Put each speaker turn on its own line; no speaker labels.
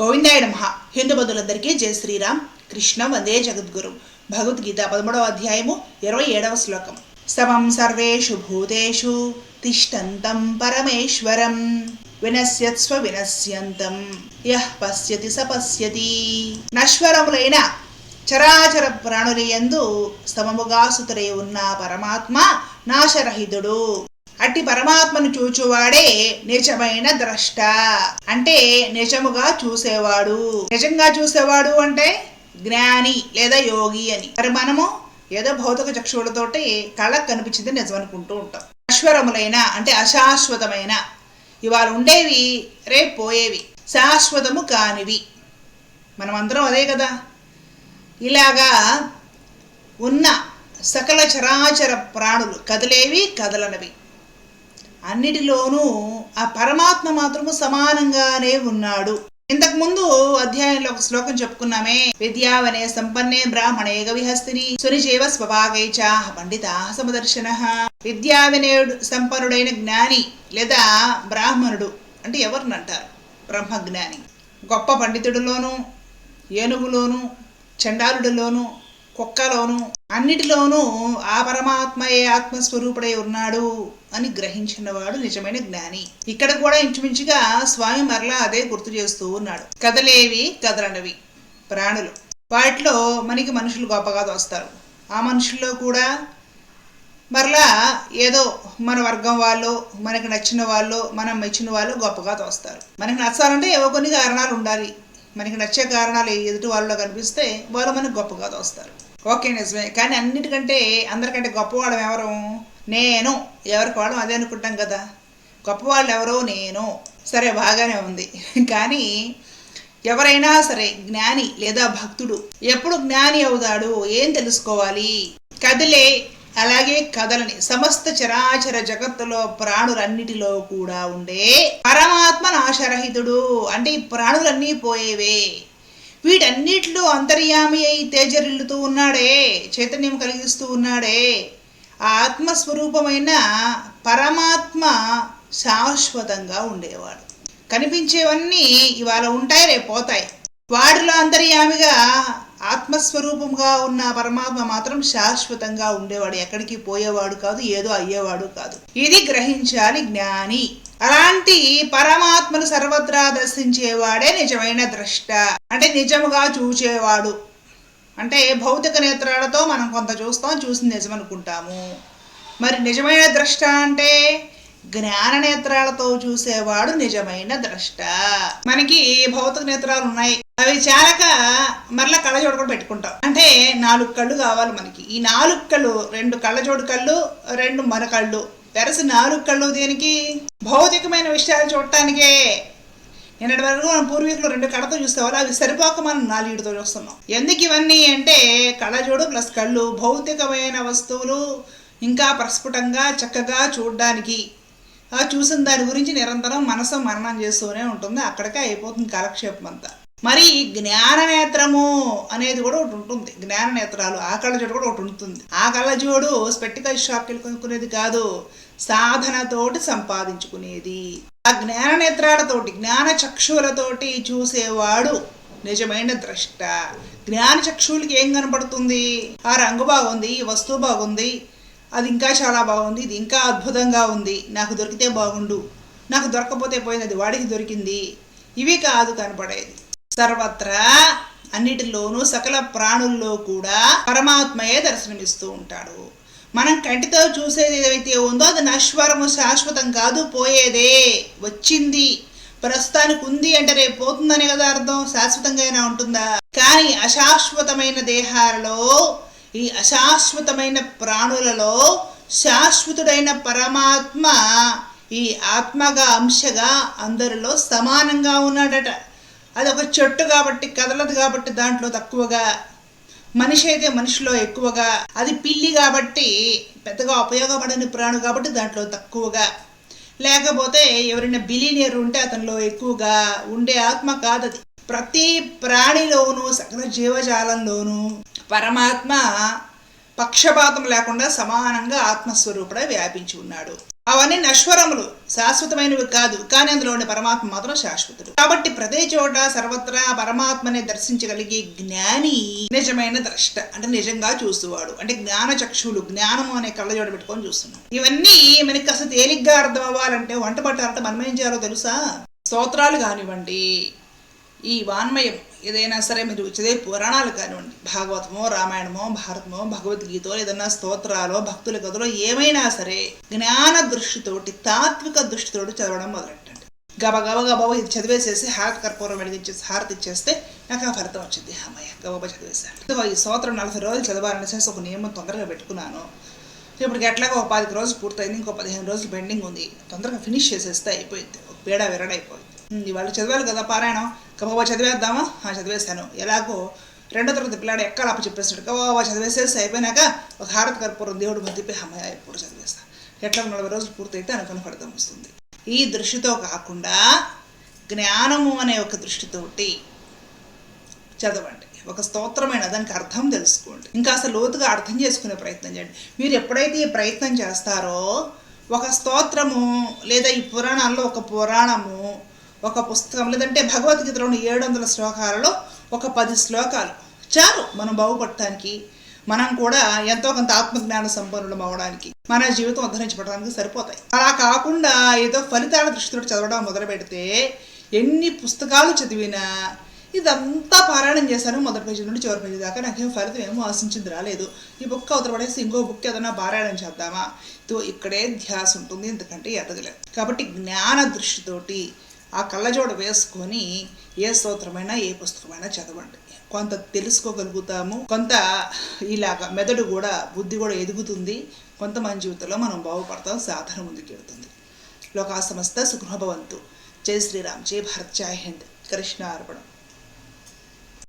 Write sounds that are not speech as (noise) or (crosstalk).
గోవిందాయ నమ. హిందూ బంధువులందరికీ జయ శ్రీరామ్. కృష్ణ వందే జగద్గురు. భగవద్గీత పదమూడవ అధ్యాయము ఇరవై ఏడవ శ్లోకం. సమం సర్వేషు భూతేషు తిష్టంతం పరమేశ్వరం. వినశ్యత్స్వ వినశ్యంతం. యహ్ పశ్యతి స పశ్యతి. నశ్వరములైన చరాచర ప్రాణులయందు సమముగా సుతురై ఉన్న పరమాత్మ నాశరహితుడు. అట్టి పరమాత్మను చూచువాడే నిజమైన ద్రష్ట. అంటే నిజముగా చూసేవాడు. నిజంగా చూసేవాడు అంటే జ్ఞాని లేదా యోగి అని. మరి మనము ఏదో భౌతిక చక్షువులతోటి కళ్ళకు కనిపించింది నిజం అనుకుంటూ ఉంటాం. అశ్వరములైన అంటే అశాశ్వతమైన ఇవాళ ఉండేవి రేపు పోయేవి. శాశ్వతము కానివి. మనమందరం అదే కదా. ఇలాగా ఉన్న సకల చరాచర ప్రాణులు కదిలేవి కదలనవి. అన్నిటిలోనూ ఆ పరమాత్మ మాత్రము సమానంగానే ఉన్నాడు. ఇంతకు ముందు అధ్యాయంలో ఒక శ్లోకం చెప్పుకున్నామే విద్యావనే సంపన్నే బ్రాహ్మణే గవిహస్తిని సునిజీవ స్వభాగైచ పండిత సమదర్శన. విద్యావినేయుడు సంపన్నుడైన జ్ఞాని లేదా బ్రాహ్మణుడు అంటే ఎవరిని అంటారు? బ్రహ్మజ్ఞాని. గొప్ప పండితుడిలోను ఏనుగులోను చండాలుడిలోను కుక్కలోను అన్నిటిలోనూ ఆ పరమాత్మయే ఆత్మస్వరూపుడై ఉన్నాడు. అని గ్రహించినవాడు నిజమైన జ్ఞాని. ఇక్కడ కూడా ఇంచుమించుగా స్వామి మరలా అదే గుర్తు చేస్తూ ఉన్నాడు. కదలేవి కదలనవి ప్రాణులు. వాటిలో మనకి మనుషులు గొప్పగా తోస్తారు ఆ మనుషుల్లో కూడా మరలా ఏదో మన వర్గం వాళ్ళు మనకి నచ్చిన వాళ్ళు మనం మెచ్చిన వాళ్ళు గొప్పగా తోస్తారు మనకి నచ్చాలంటే ఏవో కొన్ని కారణాలు ఉండాలి. మనకి నచ్చే కారణాలు ఎదుటి వాళ్ళలో కనిపిస్తే వాళ్ళు మనకు గొప్పగా తోస్తారు ఓకే నిజమే. కానీ అన్నిటికంటే అందరికంటే గొప్పవాళ్ళం ఎవరు? నేను ఎవరికి వాళ్ళం అదే అనుకుంటాం కదా. గొప్పవాళ్ళు ఎవరో నేను. సరే బాగానే ఉంది. (laughs) కానీ ఎవరైనా సరే జ్ఞాని లేదా భక్తుడు ఎప్పుడు జ్ఞాని అవుతాడు? ఏం తెలుసుకోవాలి? కదిలే అలాగే కదలని సమస్త చరాచర జగత్తులో ప్రాణులన్నిటిలో కూడా ఉండే పరమాత్మ నాశరహితుడు. అంటే ఈ ప్రాణులన్నీ పోయేవే. వీటన్నిటిలో అంతర్యామి అయి తేజరిల్లుతూ ఉన్నాడే చైతన్యం కలిగిస్తూ ఉన్నాడే. ఆ ఆత్మస్వరూపమైన పరమాత్మ శాశ్వతంగా ఉండేవాడు. కనిపించేవన్నీ ఇవాళ ఉంటాయి రేపు పోతాయి. వాడిలో అంతర్యామిగా ఆత్మస్వరూపంగా ఉన్న పరమాత్మ మాత్రం శాశ్వతంగా ఉండేవాడు. ఎక్కడికి పోయేవాడు కాదు ఏదో అయ్యేవాడు కాదు. ఇది గ్రహించాలి జ్ఞాని. అలాంటి పరమాత్మను సర్వత్రా దర్శించేవాడే నిజమైన ద్రష్ట. అంటే నిజముగా చూచేవాడు. అంటే భౌతిక నేత్రాలతో మనం కొంత చూస్తాం చూసి నిజం అనుకుంటాము మరి నిజమైన ద్రష్ట అంటే జ్ఞాన నేత్రాలతో చూసేవాడు నిజమైన ద్రష్ట. మనకి భౌతిక నేత్రాలు ఉన్నాయి. అవి చాలక మరలా కళ్ళజోడు కూడా పెట్టుకుంటాం. అంటే నాలుగు కళ్ళు కావాలి మనకి. ఈ నాలుగు కళ్ళు రెండు కళ్ళజోడు కళ్ళు రెండు మన కళ్ళు. నాలుగు కళ్ళు దీనికి? భౌతికమైన విషయాలు చూడటానికే. నిన్నటి వరకు మనం పూర్వీకులు రెండు కళ్ళతో చూసేవాళ్ళు అవి సరిపోక మనం నాలుగుతో చూస్తున్నాం. ఎందుకు ఇవన్నీ అంటే కళ్ళజోడు ప్లస్ కళ్ళు. భౌతికమైన వస్తువులు ఇంకా ప్రస్ఫుటంగా చక్కగా చూడడానికి. ఆ చూసిన దాని గురించి నిరంతరం మనసు మరణం చేస్తూనే ఉంటుంది. అక్కడికే అయిపోతుంది కాలక్షేపం అంతా. మరి జ్ఞాన నేత్రము అనేది కూడా ఒకటి ఉంటుంది. జ్ఞాన నేత్రాలు ఆ కళ్ళజోడు కూడా ఒకటి ఉంటుంది. ఆ కళ్ళజోడు స్పెక్టికల్ షాప్కి కొనుక్కునేది కాదు సాధనతోటి సంపాదించుకునేది. ఆ జ్ఞాన నేత్రాలతోటి జ్ఞాన చక్షువులతోటి చూసేవాడు నిజమైన ద్రష్ట. జ్ఞాన చక్షువులకి ఏం కనపడుతుంది? ఆ రంగు బాగుంది ఈ వస్తువు బాగుంది అది ఇంకా చాలా బాగుంది ఇది ఇంకా అద్భుతంగా ఉంది నాకు దొరికితే బాగుండు నాకు దొరకపోతే పోయింది అది వాడికి దొరికింది. ఇవి కాదు కనపడేది. సర్వత్రా అన్నిటిలోనూ సకల ప్రాణుల్లో కూడా పరమాత్మయే దర్శనమిస్తూ ఉంటాడు. మనం కంటితో చూసేది ఏదైతే ఉందో అది నశ్వరము శాశ్వతం కాదు పోయేదే వచ్చింది. ప్రస్తుతానికి ఉంది అంటే రేపు పోతుందనే కదా అర్థం శాశ్వతంగా అయినా ఉంటుందా? కానీ అశాశ్వతమైన దేహాలలో ఈ అశాశ్వతమైన ప్రాణులలో శాశ్వతుడైన పరమాత్మ ఈ ఆత్మగా అంశగా అందరిలో సమానంగా ఉన్నాడట. అది ఒక చెట్టు కాబట్టి కదలదు కాబట్టి దాంట్లో తక్కువగా మనిషి అయితే మనిషిలో ఎక్కువగా అది పిల్లి కాబట్టి పెద్దగా ఉపయోగపడని ప్రాణు కాబట్టి దాంట్లో తక్కువగా. లేకపోతే ఎవరైనా బిలీనియర్ ఉంటే అతనిలో ఎక్కువగా ఉండే ఆత్మ కాదది ప్రతి ప్రాణిలోనూ సకల జీవజాలంలోనూ పరమాత్మ పక్షపాతం లేకుండా సమానంగా ఆత్మస్వరూపుడే వ్యాపించి ఉన్నాడు. అవన్నీ నశ్వరములు శాశ్వతమైనవి కాదు. కానీ అందులో ఉండే పరమాత్మ మాత్రం శాశ్వతుడు. కాబట్టి ప్రతి చోట సర్వత్రా పరమాత్మని దర్శించగలిగే జ్ఞాని నిజమైన ద్రష్ట అంటే నిజంగా చూసేవాడు. అంటే జ్ఞాన చక్షులు జ్ఞానము అనే కళ్ళజోడ పెట్టుకొని చూస్తున్నాడు. ఇవన్నీ మనకి అసలు తేలిగ్గా అర్థం అవ్వాలంటే వంట పట్టాలంటే మనం ఏం చేయాలో తెలుసా? స్తోత్రాలు కానివ్వండి. ఈ వాన్మయం ఏదైనా సరే మీరు చదివే పురాణాలు కానివ్వండి. భాగవతమో రామాయణమో భారతమో భగవద్గీతో ఏదైనా స్తోత్రాలో భక్తుల కథలో ఏమైనా సరే జ్ఞాన దృష్టితోటి తాత్విక దృష్టితోటి చదవడం మొదలెట్టండి. గబ గబ గబ ఇది చదివేసేసి హారతి కర్పూరం వెలిగించేసి హారతి ఇచ్చేస్తే నాకు ఆ ఫలితం వచ్చింది. అమ్మాయి గబగబా చదివేశాను. ఈ స్తోత్రం నలభై రోజులు చదవాలని ఒక నియమం తొందరగా పెట్టుకున్నాను. ఇప్పటికి ఎట్లాగో ఒక పది రోజులు పూర్తయింది. ఇంకో పదిహేను రోజులు పెండింగ్ ఉంది. తొందరగా ఫినిష్ చేసేస్తే అయిపోయింది. ఒక పేడ విరడైపోయింది వాళ్ళు చదివారు కదా పారాయణం. గబగబా చదివేద్దామా? ఆ, చదివేశాను. ఎలాగో రెండో తరగతి పిల్లాడు ఎక్కడ అప్పు చెప్పేస్తాడు గబగబా చదివేసేసి అయిపోయినాక ఒక హారతి కర్పూరం దేవుడు మధ్యపై అమ్మాయి ఎప్పుడు చదివేస్తాను ఎట్లా నలభై రోజులు పూర్తయితే అనుకున్న ఫలితం వస్తుంది. ఈ దృష్టితో కాకుండా జ్ఞానము అనే ఒక దృష్టితోటి చదవండి. ఒక స్తోత్రమైన దానికి అర్థం తెలుసుకోండి. ఇంకా అసలు లోతుగా అర్థం చేసుకునే ప్రయత్నం చేయండి. మీరు ఎప్పుడైతే ఈ ప్రయత్నం చేస్తారో ఒక స్తోత్రము లేదా ఈ పురాణాల్లో ఒక పురాణము ఒక పుస్తకం లేదంటే భగవద్గీతలోని ఏడు వందల శ్లోకాలలో ఒక పది శ్లోకాలు. చాలు మనం బాగుపడటానికి మనం కూడా ఎంతో కొంత ఆత్మజ్ఞాన సంపన్నులం అవడానికి మన జీవితం ఉద్ధరించబడడానికి సరిపోతాయి. అలా కాకుండా ఏదో ఫలితాల దృష్టితో చదవడం మొదలు పెడితే ఎన్ని పుస్తకాలు చదివినా ఇదంతా పారాయణం చేశాను మొదటి పేజీ నుండి చివరి పేజీ దాకా. నాకేం ఫలితం ఏమో ఆశించింది రాలేదు. ఈ బుక్ అవతల పడేసి ఇంకో బుక్ ఏదైనా పారాయణం చేద్దామా? ఇదో ఇక్కడే ధ్యాస ఉంటుంది ఎందుకంటే ఎదగలేదు కాబట్టి జ్ఞాన దృష్టితోటి ఆ కళ్ళజోడ వేసుకొని ఏ స్తోత్రమైనా ఏ పుస్తకమైనా చదవండి. కొంత తెలుసుకోగలుగుతాము. కొంత ఇలాగ మెదడు కూడా బుద్ధి కూడా ఎదుగుతుంది. కొంత మన జీవితంలో మనం బాగుపడతాం సాధన ముందుకెళ్తుంది. లోకా సమస్త సుఖభవంతు జై శ్రీరామ్. జై భారత్. జై హింద్. కృష్ణ అర్పణం